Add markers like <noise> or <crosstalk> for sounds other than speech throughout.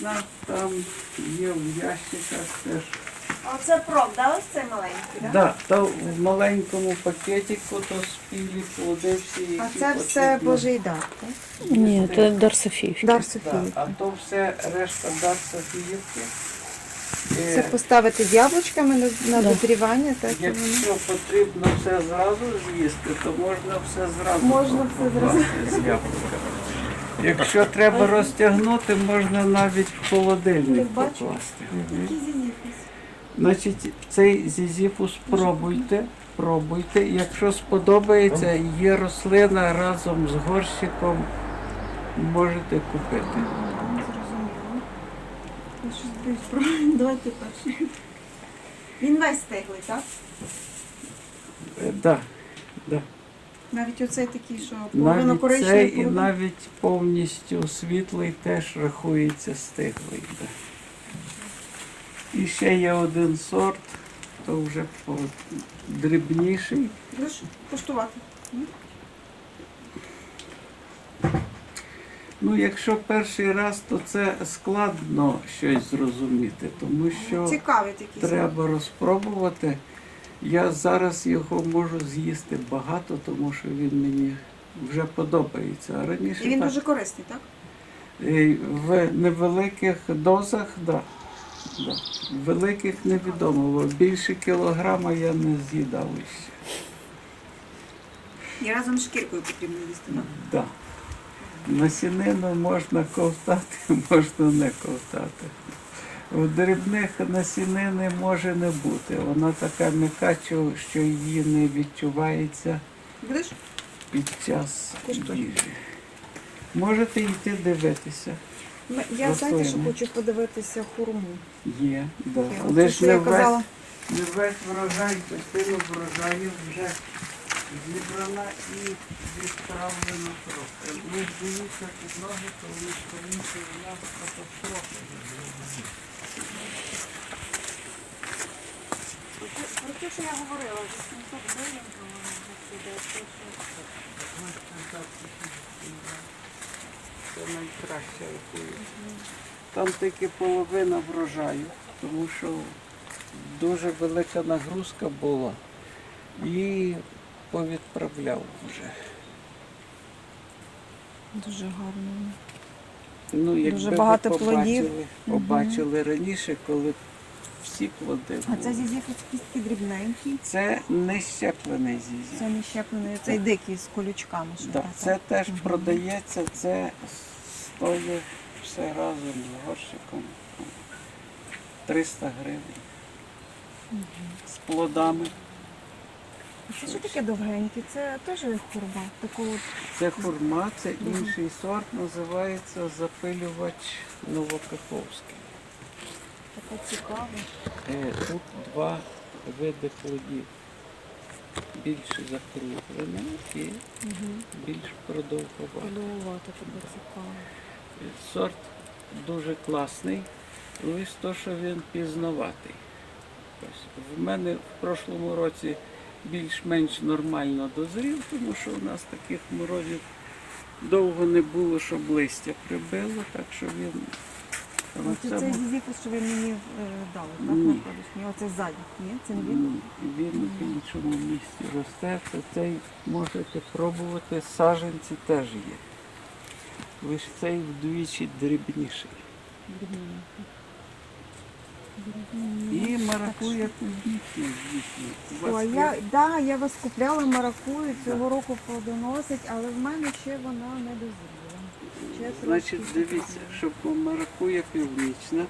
нас там є в ящиках теж. Оце проб, да? Ось цей маленький, да? Да, то в маленькому пакетику то спілі плоди всі. А це все потрібно. Божий дар, так? Ні, це дар Софіївки. Дар Да, Софії. а то все решта дар Софіївки. Е, Це поставити з яблучками на, на Да. дозрівання, так і воно. Якщо потрібно все зразу з'їсти, то можна все зразу Можна все покласти з яблуками. Якщо треба розтягнути, можна навіть в холодильник покласти. Значить, цей зізіфус пробуйте, пробуйте. Якщо сподобається, є рослина разом з горщиком, можете купити. Давайте перший. Він весь стиглий, так? Е, Да, да. Навіть оцей такий, що половину Навіть цей і навіть повністю світлий теж рахується стиглий. І ще є один сорт, то вже дрібніший. Будеш куштувати? Ну, якщо перший раз, то це складно щось зрозуміти, тому що такий. треба розпробувати. Я зараз його можу з'їсти багато, тому що він мені вже подобається. А раніше І він так, дуже корисний, так? е, в невеликих дозах, да. Да. Великих невідомо, бо більше кілограма я не з'їдав ще. І разом з шкіркою потрібно їсти, так? Да. Насінину можна ковтати, <laughs> можна не ковтати. У дрібних насінини може не бути. Вона така м'яка, що- її не відчувається під час їжі. Можете йти дивитися. Я знаєте, що хочу подивитися хурму. Є, да. От Але ж не весь, не весь врожай, частину врожаю вже зібрана і відправлена трохи. Ми ж дивіться під ноги, то вони скоріше у нас катастрофа. Про те, що я говорила, 800 гривень, по-моєму, це йде, Це найкраще рахується. Там тільки половина врожаю, тому що дуже велика нагрузка була і повідправляв вже. Дуже гарно. Ну, якби Дуже ви багато побачили, плодів. побачили раніше, коли всі плоди А були. це зізіфус кістки дрібненький. Це не щеплений зізі. Це не щеплений, цей дикий з колючками. Що Да, це теж продається, це стоїть все разом з горщиком 300 гривень. З плодами. Це що таке довгеньке? Це теж хурма. Такого Це хурма, це інший сорт, називається запилювач Новокаховський. таке цікаве. Е, Тут два види плодів. Більш закруглені і більш продовгувати. Подовувати таке цікаве. Сорт дуже класний, лише то, що він пізнаватий. В мене в прошлому році більш-менш нормально дозрів, тому що у нас таких морозів довго не було, щоб листя прибило, так що він Оце цей цьому що ви мені е, дали, так? Ні. Оце ззаді. Ні, це не він? Ні, він в іншому місці росте. Це цей можете пробувати. Саженці теж є. Лише цей вдвічі дрібніший. Дрібненький. І маракуя північний, звісно. О, я, да, я вас купляла маракую, цього року плодоносить, але в мене ще вона не дозріла. Значить, дивіться, щоб маракуя північна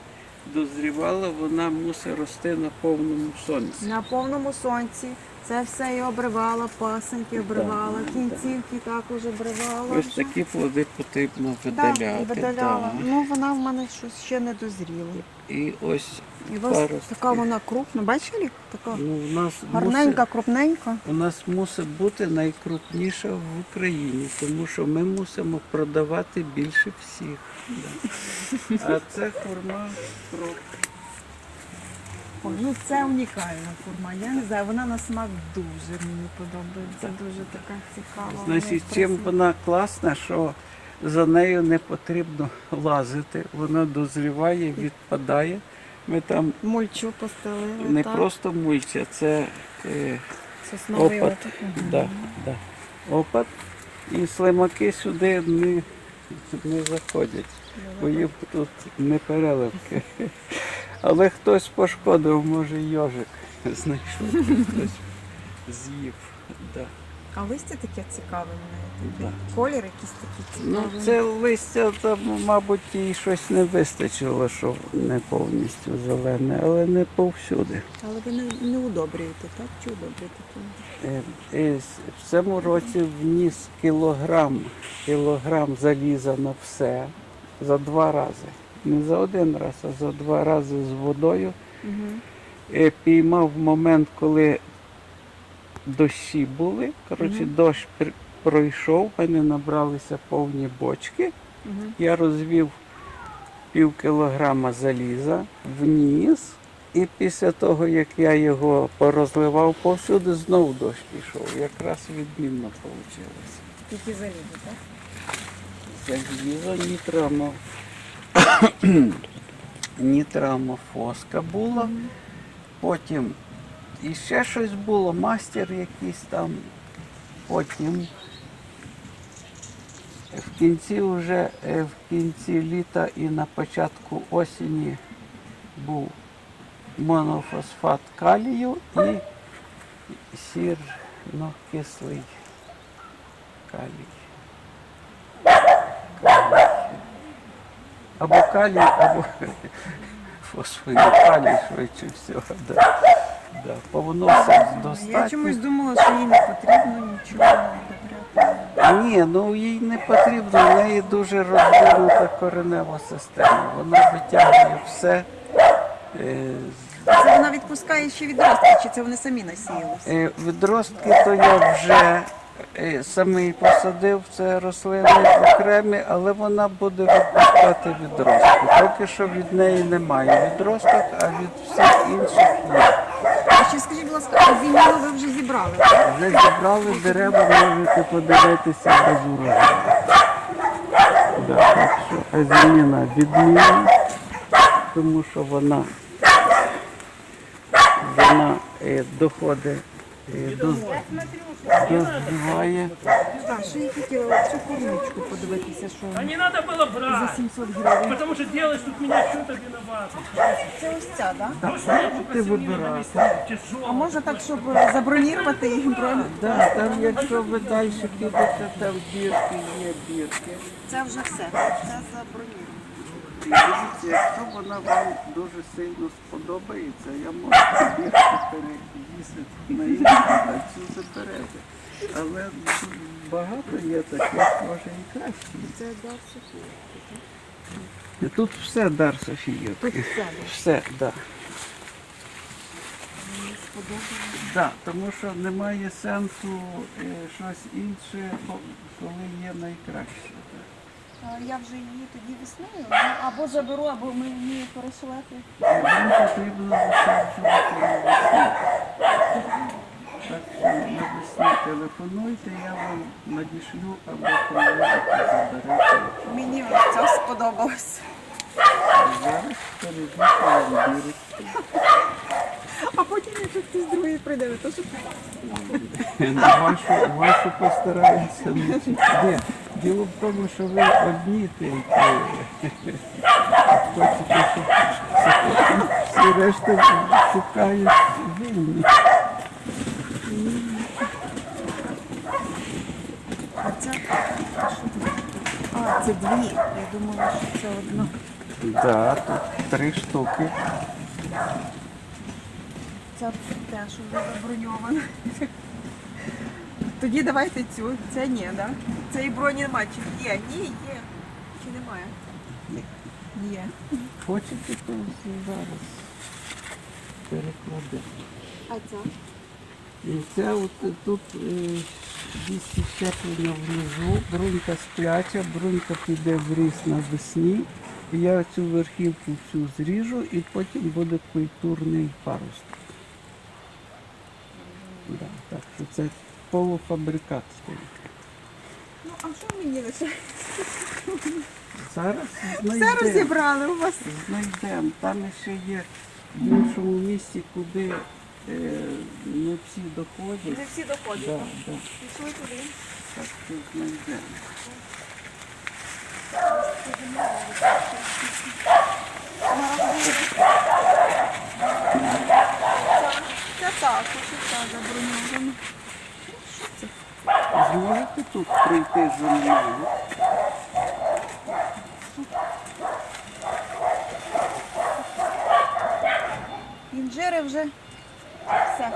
дозрівала, вона мусить рости на повному сонці. На повному сонці. Це все і обривала, пасеньки обривала, кінцівки також обривала. Ось такі плоди потрібно видаляти. і видаляла. да. Ну вона в мене щось ще не дозріла. І ось І ось така вона крупна, бачили? Така ну, в нас гарненька, мусить- крупненька. У нас мусить бути найкрупніша в Україні, тому що ми мусимо продавати більше всіх. <laughs> Да. А це хурма про Ой, ну це унікальна форма. Я не знаю, вона на смак дуже мені подобається. Дуже така цікава. значить, чим вона класна, що за нею не потрібно лазити. Вона дозріває, відпадає. Ми там Мульчу постелили. не так? просто мульча, це е, Сосновий опад. опит. Да, да. Опад. І слимаки сюди не, не заходять, бо їм тут не переливки. Але хтось пошкодив, може йожик знайшов, хтось з'їв. Да, А листя таке цікаве неї. да. Колір якийсь такий Ну, цікавий. це листя, там, мабуть, їй щось не вистачило, що не повністю зелене, але не повсюди. Але ви не, не удобрюєте, так? Чи удобрюєте? Е, е, В цьому році вніс кілограм, кілограм заліза на все за два рази. Не за один раз, а за два рази з водою. Угу. Піймав момент, коли дощі були. Коротше, Мгм. дощ пройшов, мене набралися повні бочки. Угу. Я розвів пів кілограма заліза, вніс, і після того, як я його порозливав повсюди, знов дощ пішов. Якраз відмінно вийшло. Тільки залізо, так? Залізо, нітрамо, <coughs> нітрамофоска була, потім іще щось було, мастер якийсь там, потім в кінці вже е, в кінці літа і на початку осені був монофосфат калію і сірнокислий калій. Або калій, або <laughs> фосфорікалій, швидше всього. Да. Да. Повносить достатньо. Я чомусь думала, що їй не потрібно нічого удобряти. Ні, ну їй не потрібно, в неї дуже розвинута коренева система. Вона витягує все. Е, Це вона відпускає ще відростки, чи це вони самі насіялися? е, Відростки то я вже самий посадив, це рослини окремі, але вона буде випускати відростки. Поки що від неї немає відросток, а від всіх інших є. А ще скажіть, будь ласка, а зім'яну ви вже зібрали? Вже зібрали дерева, можете подивитися без урожаю. Да, так що азіміна відмінна, тому що вона, вона е, доходить е, до, дозріває. Так, що я хотіла цю кормочку подивитися, що А не надо было за брать, 700 гривень. потому что делаешь тут меня что-то виноватым. Це ось ця, так? Ну что я попросил не выбирай. навести, А тяжело. можна так, щоб забронірувати їх правильно? Да, там, якщо ви далі підете, там бірки є бірки. Це вже все. Це забронірувати. Дивіться, якщо вона вам дуже сильно сподобається, я можу бірку переїздити на іншу, а цю заберете. Але багато є таких, може і краще. Це дар Софії. Тут все дар Софійок. Тут все. Все, так. Да. Да, тому що немає сенсу е, щось інше, коли є найкраще. А Я вже її тоді весною ну, або заберу, або ми мені перешлете. І потрібно. Так що на телефонуйте, я вам надішлю або приїдете, заберете. Мені ось це сподобалось. Зараз перейдете в. А потім, якщо хтось другий прийде, ви теж Вашу, вашу не Діло в тому, що ви одні тільки хочете, щоб всі решта шукають вільні. А це а це? Дві. Я думала, що це одна. Да, тут три штуки. Ця теж вже заброньована. Тоді давайте цю. Це ні, да? Це і броні немає. Чи є? Ні, є. Чи немає? Є. Є. Хочете, то зараз перекладемо. А ця? І це от тут е, місце щеплення внизу, брунька спляча, брунька піде в ріс навесні. І Я цю верхівку всю зріжу і потім буде культурний паросток. Да, так що це полуфабрикат стоїть. Ну, а що мені лише? Зараз Все знайдемо. розібрали у вас. Знайдемо. Там ще є в іншому місці, куди е, не всі доходять. Не всі доходять. Да, так? да. Пішли туди. Так тут знайдемо. Це так, що це заброньовано. Зможете тут прийти за мною? Інжири вже все.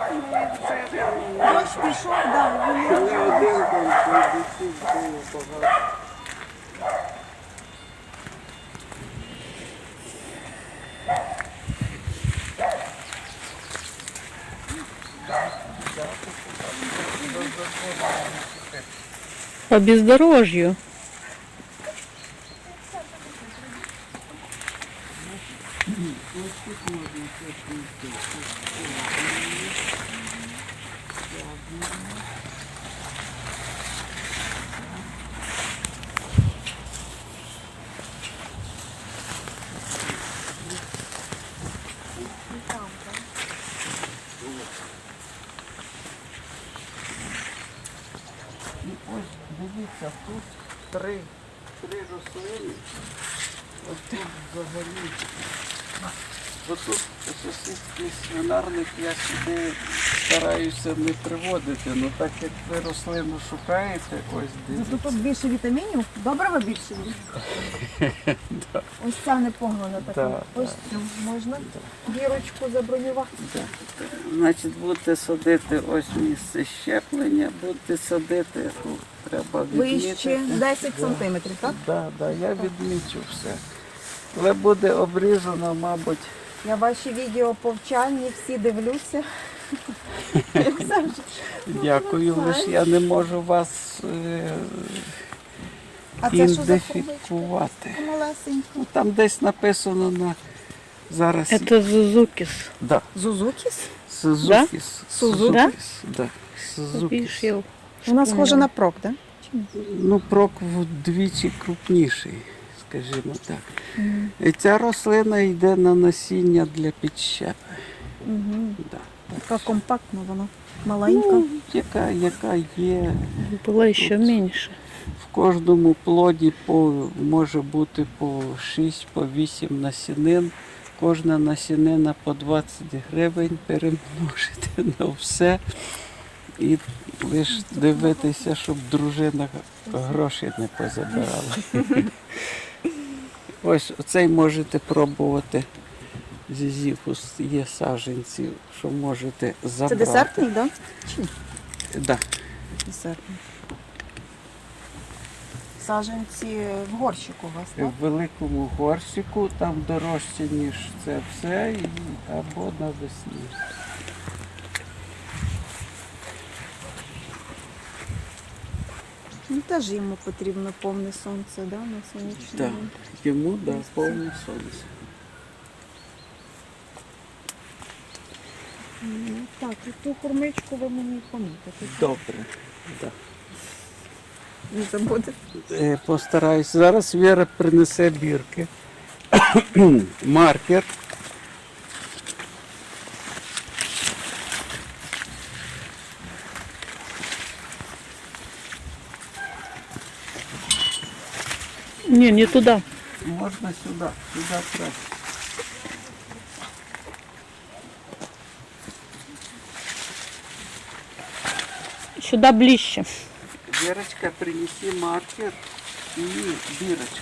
Дощ пішов, да, Не один там пройдусів було багато. По бездорожью. І ось дивіться, тут три, три рослини. Ось тут взагалі. Ось тут сусідський свинарник я сюди стараюся не приводити. Ну так як ви рослину шукаєте, ось дивіться. Зато тут більше вітамінів, доброго більше <laughs> є. Ось ця непогана така. Да, Ось цю можна дірочку забронювати. Значить, будете садити ось місце щеплення, будете садити, ну, треба Вище відмітити. 10 сантиметрів, так? Да, да, я відмічу все. Але буде обрізано, мабуть, Я ваші відео повчальні всі дивлюся. Дякую, лише я не можу вас е, це ідентифікувати. Ну, Там десь написано на зараз. Это Зузукис. Да. Зузукіс? Сузукіс. Сузу- Да? Да. Сузукіс. Вона схожа на прок, так? Ну, прок вдвічі крупніший, скажімо так. І ця рослина йде на насіння для підщепи. Угу. Да. Така компактна вона, маленька. Ну, яка, яка є. была еще меньше. В кожному плоді по, може бути по 6, по 8 насінин. Кожна насінина по 20 гривень перемножити <laughs> на все. І лише дивитися, щоб дружина гроші не позабирала. <laughs> Ось оцей можете пробувати. Зізіфус є саженці, що можете Це забрати. десертний, так? Да. Десертний. Саженці в горщику у вас, так? В великому горщику, там дорожче, ніж це все, і, або навесні. Ну, теж йому потрібно повне сонце, да, на сонячний Так, день. йому да, повне сонце. Ну, Так, і ту хурмичку ви мені помітите. Добре. Да. Не забудете. Е, Постараюсь. Зараз Віра принесе бірки. <coughs> Маркер. Не, не туда. Можна сюди, сюди краще. Сюда ближе. Вірочка, принеси маркер і бірочку.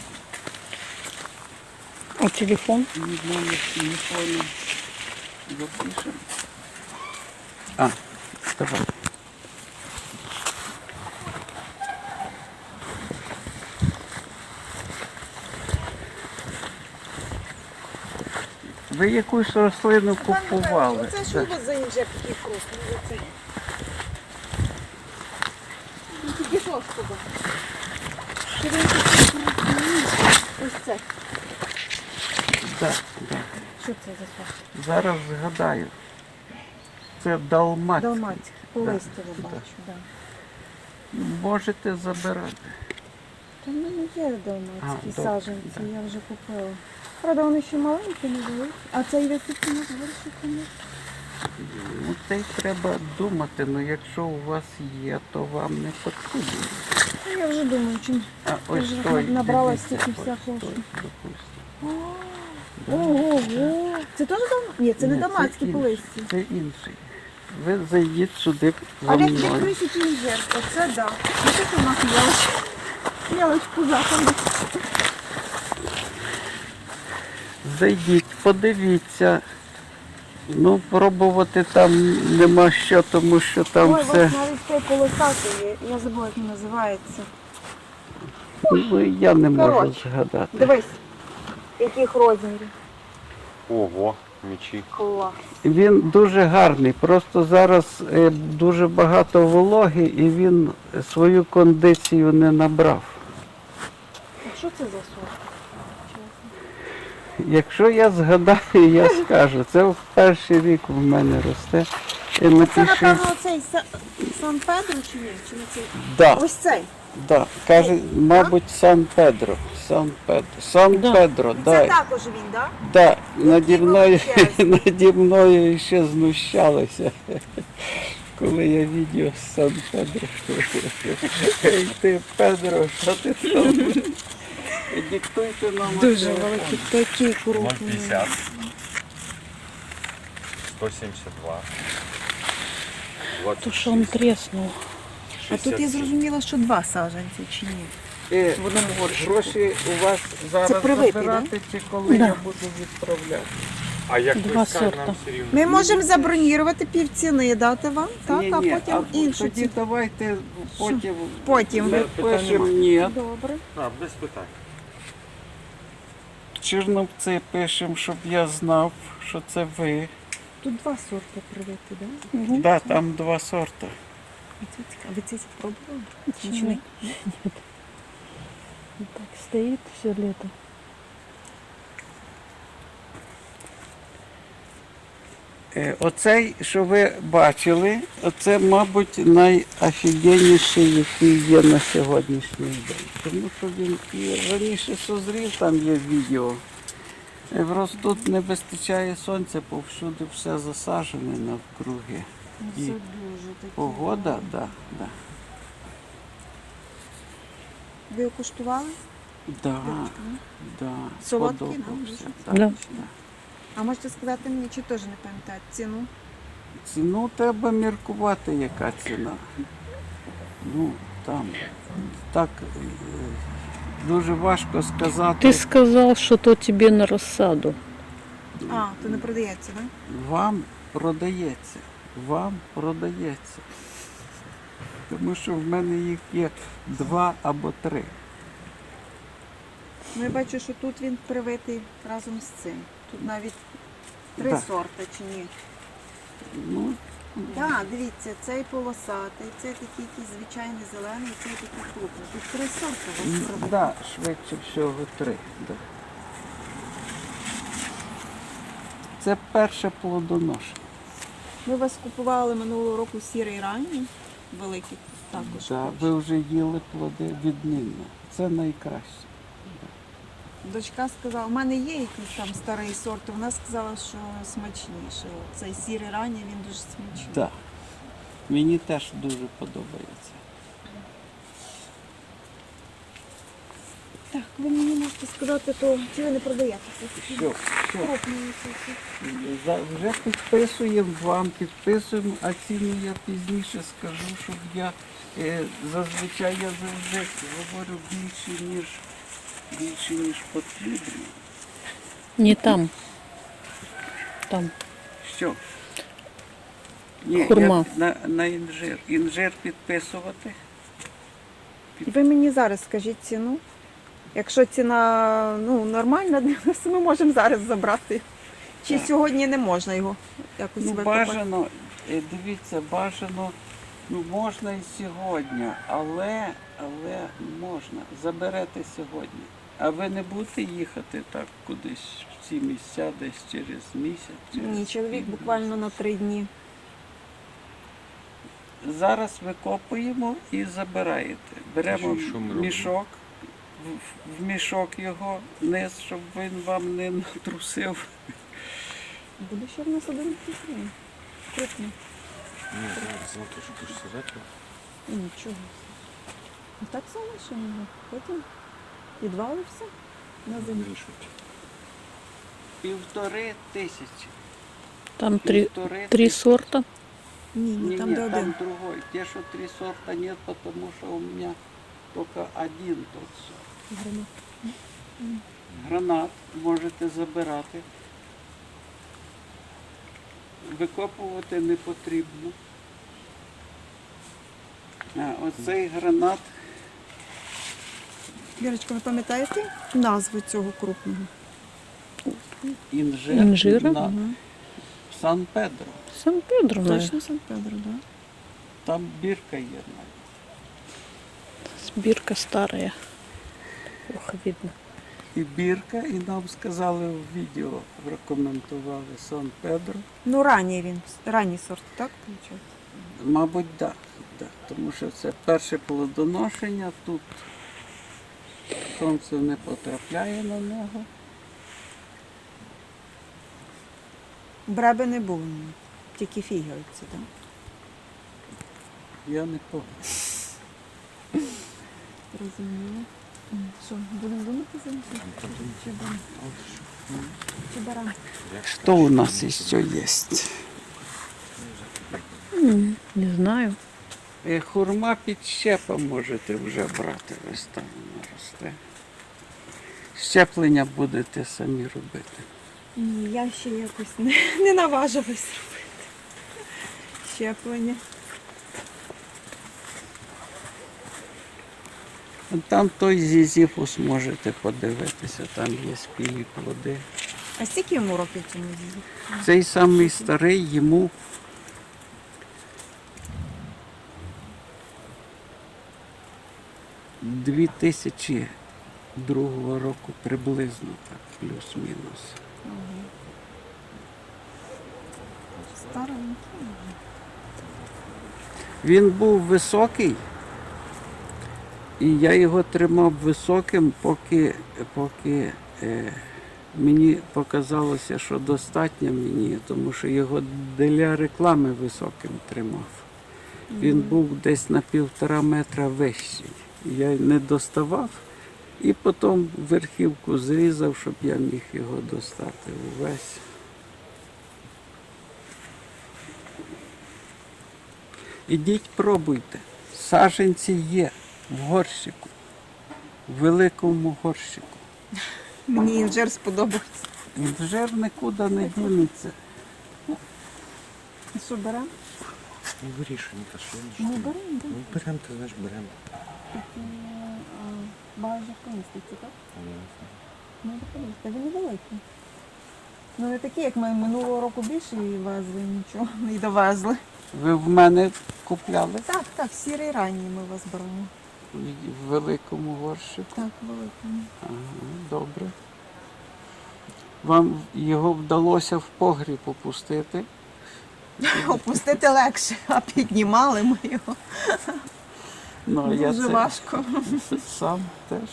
А телефон? І номер телефону запишемо. А, давай. Ви якусь рослину купували? Це що вас за вкусний? Оце. Ну, Тільки що ж туди? Чи він такий? Ось це. Да, да. Що це за сорт? Зараз згадаю. Це далмат. Далмаць. По Да, бачу, так. можете забирати. Та в мене є добре, саджанці, я вже купила. Правда, вони ще маленькі, не великі. А цей високі не великі. Ну, це й треба думати, ну якщо у вас є, то вам не потрібно. Ну, Я вже думаю, чим. А ось вже той, набрала дивіться, ось всякого, той, Ого, це теж дам? Ні, це не Ні, дамацькі інший, по. Це інший. Ви зайдіть сюди за Але мною. відкрийся інжир. Оце да. Ну це у нас ялочка. Ялочку заходить. Зайдіть, подивіться. Ну, пробувати там нема що, тому що там Ой, все. ось навіть цей полосатий є. Я забула, як він називається. Ну, я не можу Коротше. згадати. Дивись, яких розмірів. Ого, мечі. Клас. Він дуже гарний, просто зараз е, дуже багато вологи і він свою кондицію не набрав. А що це за сорт? Якщо я згадаю, я скажу. Це в перший рік в мене росте. І Це, напиши. напевно, цей Сан Педро чи ні? Чи не цей? Да, Ось цей. да. Каже, мабуть, Сан Педро. Сан Педро. Сан Да. Педро, Це також він, так? Да, наді мною, <laughs> наді мною ще знущалися, <laughs> коли я відео з Сан Педро. <laughs> Ей ти, Педро, що ти там? Диктуйте нам. Дуже телефон. великий, такий крупний. 0,50. 172. То, что он 26, треснул. А тут я 67. зрозуміла, що два саджанці чи ні? Е, В одному горщику. Гроші у вас зараз привитий, забирати, чи коли Да. я буду відправляти? А як Два ви скажете, сорта. нам все рівно. Ми можемо забронірувати півціни, дати вам, так, Ні, а ні, потім іншу Тоді ціну. давайте потім. Потім. Ми пишемо ні. Добре. А, без питань. Черновці пишемо, щоб я знав, що це ви. Тут два сорти привити, так? Так, Да, там два сорти. А. Ви це спробували? Чи Нет. ні? Так стоїть все лето. Оцей, що ви бачили, це, мабуть, найофігенніший, який є на сьогоднішній день. Тому що він і раніше созрів, там є відео. Е, Просто тут не вистачає сонця, повсюди все засажене навкруги. І дуже. Погода, так, да, да. Ви його куштували? Да, да, Солодкий, да, А можете сказати мені, чи теж не пам'ятаєте ціну? Ціну треба міркувати, яка ціна. Ну, там так е, дуже важко сказати. Ты сказал, что то тебе на рассаду. А, то не продається, так? Вам продається. Вам продається. Тому що в мене їх є два або три. Ну, я бачу, що тут він привитий разом з цим. Тут навіть три Да. сорти чи ні? Ну, Так, дивіться, цей полосатий, цей такий якийсь звичайний зелений, цей такий крупний. Тут три сорти у вас привиті. да, швидше всього три. Да. Це перше плодоношення. Ми вас купували минулого року сірий ранній, великий також. Да, ви вже їли плоди відмінно. Це найкраще. Дочка сказала, у мене є якийсь там старий сорт, і вона сказала, що смачніше. Цей сірий ранній, він дуже смачний. Так. Мені теж дуже подобається. Так, ви мені можете сказати, то чи ви не продаєте це? Що, що? За- Вже підписуємо вам, підписуємо, а ціну я пізніше скажу, щоб я е, зазвичай я завжди говорю більше, ніж більше, ніж потрібно. Не там. Там. Що? Ні, Хурма. я на, на інжир. Інжир підписувати. І ви мені зараз скажіть ціну. Якщо ціна ну, нормальна <laughs> для нас, ми можемо зараз забрати. Чи Так. сьогодні не можна його якось Ну, викопати? бажано, е, дивіться, бажано, ну можна і сьогодні, але, але можна. Заберете сьогодні. А ви не будете їхати так кудись в ці місця десь через місяць? Через Ні, чоловік буквально на три дні. зараз викопуємо і забираєте. Беремо Що- що ми мішок, в- в мішок його вниз, щоб він вам не натрусив. Буде ще в нас один крупний. Крупний. Ні, золото, що ти ж сидати. Нічого. Так залишимо його. Потім підвалився на землі. Півтори тисячі. Там три, Півтори три тисячі. сорта. Ні, ні, там не, де там один. другой. Те, что три сорта нет, потому что у меня только один тот сорт. Гранат. Гранат можете забирати. Викопувати не потрібно. А, оцей гранат Вірочка, ви пам'ятаєте назву цього крупного? інжир Інжира? на Ага. Сан-Педро. Сан-Педро, наверное. Точно Сан-Педро, так? Да? Там бірка є навіть. Сбирка старая. Плохо видно. І бірка, і нам сказали в відео, рекомендували Сан-Педро. Ну, ранній він, ранній сорт, так, виходить? Мабуть, так. Да, тому що це перше плодоношення, тут сонце не потрапляє на нього. Бреби не було, тільки фігівці, так? Я не пам'ятаю. Розуміло. Що, будемо думати за них? Чи баран? Чи баран? Що у нас ще є? М, Не знаю. Е, Хурма під щепом можете вже брати, ось там вона росте. Щеплення будете самі робити. Ні, я ще якось не, не наважилась робити. Щеплення. Там той зізіфус можете подивитися, там є спілі плоди. А скільки йому років цьому зізі? Цей самий старий йому дві тисячі другого року приблизно так, плюс-мінус. Старенький. Він був високий, і я його тримав високим, поки, поки е, мені показалося, що достатньо мені, тому що його для реклами високим тримав. Він був десь на півтора метра вищий. Я не доставав і потім верхівку зрізав, щоб я міг його достати увесь. Ідіть пробуйте. Саженці є в горщику, в великому горщику. Мені інжир сподобався. Інжир нікуди не дінеться. Що беремо? Ну вирішуй, що я Ну, не беремо, так. Ну беремо, ти знаєш, беремо. Багато поміститься, так? Ну, допомогти. Він невеликий. Ну, не такі, як ми минулого року більше і везли, нічого, <laughs> і довезли. Ви в мене купляли Так, так, сірий ранній ми вас беремо. в великому горщику. Так, великий. Ага, добре. Вам його вдалося в погріб опустити. <laughs> Опустити легше, а піднімали ми його. Ну, а я Дуже це важко. сам теж.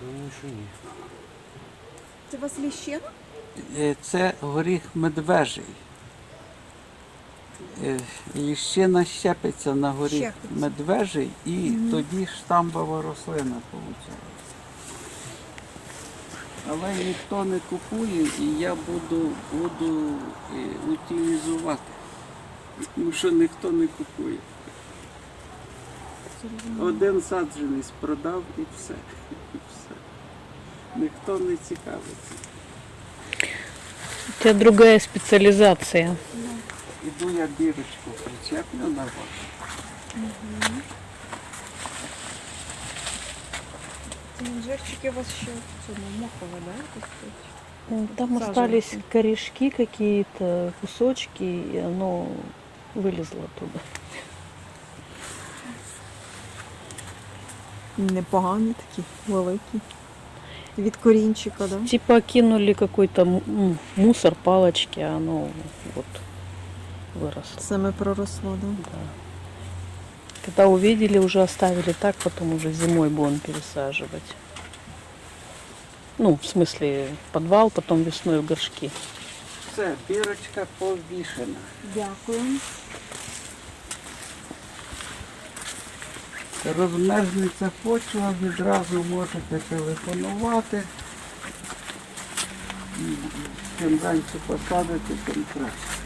Думаю, що ні. Це у вас ліщина? Е, Це горіх медвежий. Е, Ліщина щепиться на горіх Щепиться. медвежий і тоді штамбова рослина виходить. Але ніхто не купує і я буду, буду е, утилізувати. Тому що ніхто не купує. Один саджанець продав і все. І все. Ніхто не цікавиться. У тебя другая специализация. Іду я бірочку причеплю на вас. Ці інжирчики у вас ще в цьому мохове, да? якось тут? Там остались корешки какие-то, кусочки, и оно вылезла оттуда. Непогані такі, великі. Від корінчика, да? Типа кинули какой-то м- м, мусор, палочки, а оно вот выросло. Саме проросло, да? Да. Когда увидели, уже оставили так, потом уже зимой будем пересаживать. Ну, в смысле, в подвал, потом весной в горшки. Все, бірочка повішена. Дякую. Розмерзнеться почва, відразу можете телефонувати. Чим раніше посадити, тим краще.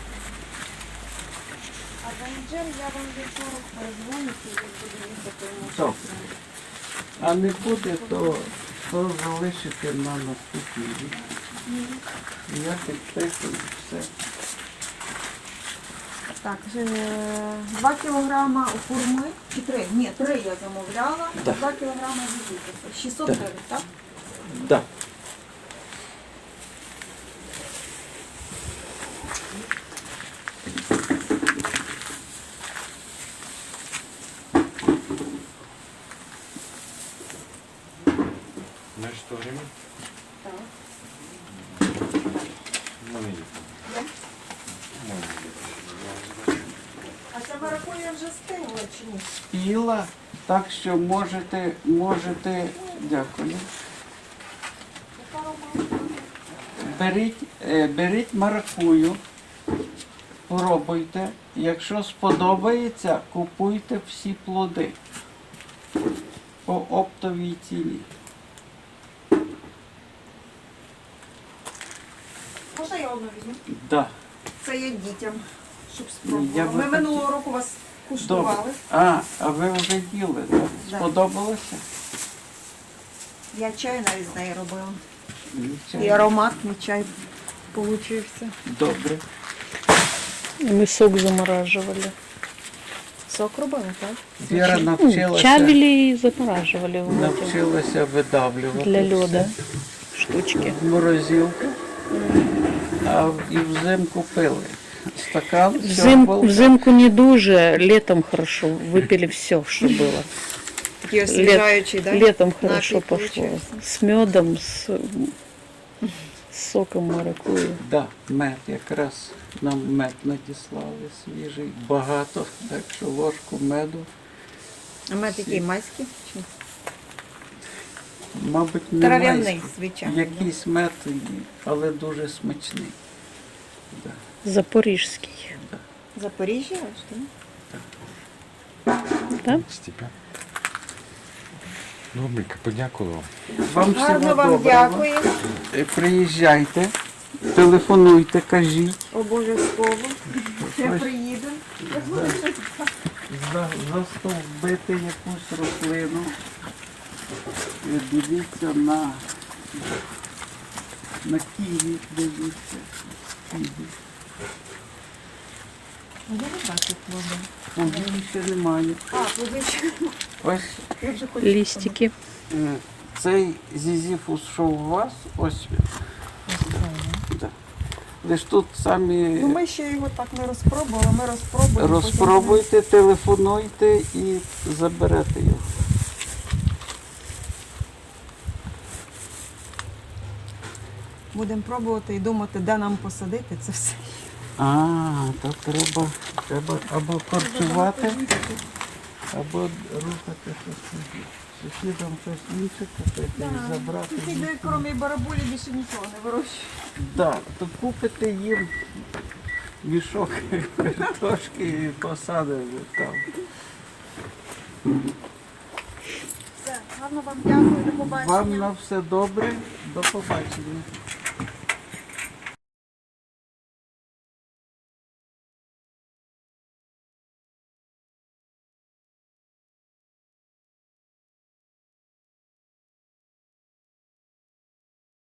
А я вам вівторок перезвоню, коли буде їхати. Добре. А не буде, то, то залишите на наступний рік. Я підписую все. Так, е, 2 кілограма хурми, чи 3? Ні, 3 я замовляла, 2 кілограма візитися. 600 Да. гривень, так? Да. Знаєш, то время? Так. У мене є. Є? У мене є. А ця маракуя вже стигла чи ні? Спіла, так що можете, можете, дякую. Беріть, е, беріть маракую, пробуйте. Якщо сподобається, купуйте всі плоди по оптовій ціні. Можна я одну візьму? Да. Це я дітям, щоб спробували. Ми минулого року вас. Куштували. А, а ви вже їли, так? Да. Сподобалося? Я чай навіть з неї робила. І ароматний чай получився. Добре. И мы сок замораживали. Сок робили, так? Віра навчилася, чавили и замораживали в эти навчилася видавлювати. для все. штучки. в морозилку, а і взимку пили. Стакан, все, Взим, булка. взимку не дуже, летом хорошо. Выпили все, что было. Освіжаючий, так? Летом хорошо пошло. получився. С медом, с, с <laughs> соком маракуйи. Да, мед якраз нам мед надіслали свіжий, багато, так що ложку меду, А мед який майський? Чи? мабуть, не Трав'яний, майський. звичайно. Якийсь мед, але дуже смачний. Да. Запорижский. Запоріжжя, так? Степан. Добренько, подякував. Вам Гарно всього вам доброго. дякую. Е, Приїжджайте, телефонуйте, кажіть. Обов'язково. Я приїду. за, застовбити якусь рослину. І Дивіться на, на ківі, дивіться. Ківі. Я не бачу плоди. Плодів ще немає. А, плоди ще. Ось Я вже хочу. Листики. е, цей зізіфус, що у вас, ось він. Да. Лиш тут самі Ну ми ще його так не розпробували, ми розпробуємо. розпробуйте, телефонуйте і заберете його. Будемо пробувати і думати, де нам посадити це все. А, то треба, треба або корчувати, або рухати щось. Сусідам щось інше купити і забрати. Сусіди, крім барабулі, більше нічого не вирощують. Да, то купите їм мішок <laughs> картошки і посадите там. Все, гарно вам дякую, до побачення. Вам на все добре, до побачення.